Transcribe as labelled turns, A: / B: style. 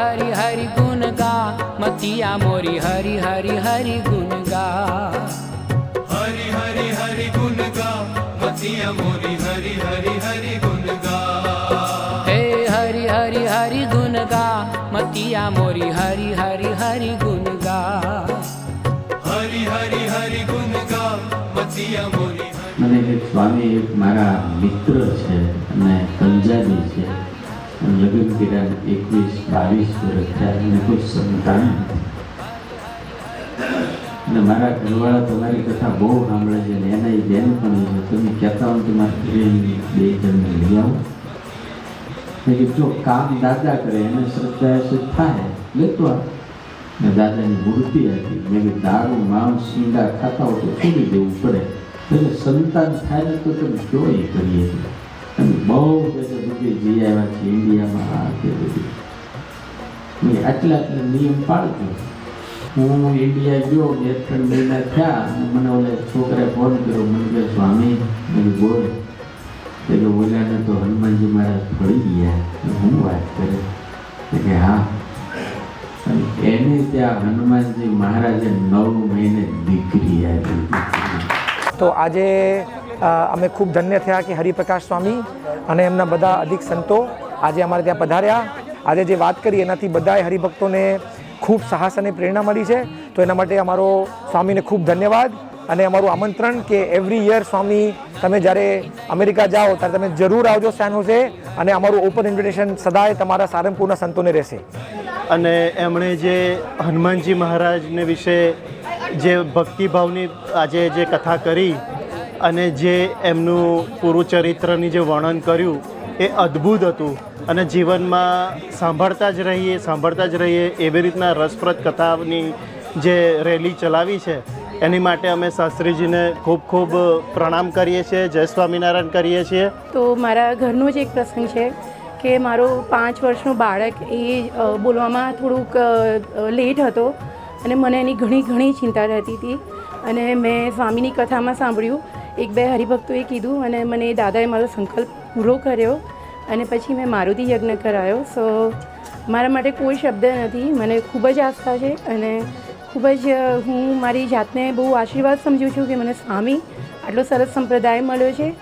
A: હરિ હરિ હરિ ગુણ ગા મતિયા મોરી હરિ હરિ હરિ ગુણ ગા
B: હરિ હરિ હરિ ગુણ ગા મતિયા મોરી હરિ હરિ હરિ ગુણ ગા
A: હે હરિ હરિ હરિ ગુણ ગા મતિયા મોરી હરિ હરિ હરિ ગુણ ગા
B: હરિ હરિ હરિ ગુણ ગા મતિયા મોરી
C: મને એક સ્વામી એક મારા મિત્ર છે અને પંજાબી છે અને લગ્ન કર્યા એકવીસ, બાવીસ વર્ષ થયા અને કોઈ સંતાન. અને મારા ઘરવાળા તમારી કથા બહુ સાંભળે છે ને એના એ બેન પણ તમે કહેતા હો ને તમારા ઘરે બે જણને લઈ આવો. કે જો કામ દાદા કરે, એને શ્રદ્ધા થાય, લેતો. ને દાદાની મૂર્તિ હતી મેં કે દારૂ, માંસ ઈંડા ખાતા હોય તો છોડી દેવું પડે. એટલે સંતાન થાય ને તો તમે જોઈ કરીએ. છીએ બહુ બધે બધી જઈ આવ્યા છે, ઇન્ડિયામાં આ તે બધી. આટલા આટલા નિયમ પાડતો. હું ઇન્ડિયા ગયો, બે ત્રણ મહિના થયા, અને મને ઓલા છોકરાએ ફોન કર્યો, મને કે સ્વામી મને બોલ. કે ઓલાને તો હનુમાનજી મહારાજ ફળી ગયા. હું વાત કરે? કે હા. એને ત્યાં હનુમાનજી મહારાજે નવ મહિને દીકરી આપી
D: તો આજે અમે ખૂબ ધન્ય થયા કે હરિપ્રકાશ સ્વામી અને એમના બધા અધિક સંતો આજે અમારે ત્યાં પધાર્યા. આજે જે વાત કરી, એનાથી બધાએ હરિભક્તોને ખૂબ સાહસ અને પ્રેરણા મળી છે. તો એના માટે અમારો સ્વામીને ખૂબ ધન્યવાદ અને અમારું આમંત્રણ કે એવરી યર સ્વામી, તમે જ્યારે અમેરિકા જાઓ, ત્યારે તમે જરૂર આવજો સેન હોસે અને અમારું ઓપન ઇન્વિટેશન સદાય તમારા સારંગપુરના સંતોને રહેશે.
E: અને એમણે જે હનુમાનજી મહારાજને વિશે જે ભક્તિભાવની આજે જે કથા કરી અને જે એમનું પૂરું ચરિત્રની જે વર્ણન કર્યું, એ અદ્ભુત હતું. અને જીવનમાં સાંભળતા જ રહીએ, સાંભળતા જ રહીએ એવી રીતના રસપ્રદ કથાની જે રેલી ચલાવી છે, એની માટે અમે શાસ્ત્રીજીને ખૂબ ખૂબ પ્રણામ કરીએ છીએ, જય સ્વામિનારાયણ કરીએ છીએ.
F: તો મારા ઘરનો જ એક પ્રસંગ છે કે મારો પાંચ વર્ષનો બાળક એ બોલવામાં થોડુંક લેટ હતો અને મને એની ઘણી ઘણી ચિંતા રહેતી હતી. અને મેં સ્વામીની કથામાં સાંભળ્યું એક બે હરિભક્તોએ કીધું અને મને દાદાએ મારો સંકલ્પ પૂરો કર્યો અને પછી મેં મારુતિ યજ્ઞ કરાયો. સો મારા માટે કોઈ શબ્દ નથી. મને ખૂબ જ આસ્થા છે અને ખૂબ જ હું મારી જાતને બહુ આશીર્વાદ સમજું છું કે મને સ્વામી આટલો સરસ સંપ્રદાય મળ્યો છે.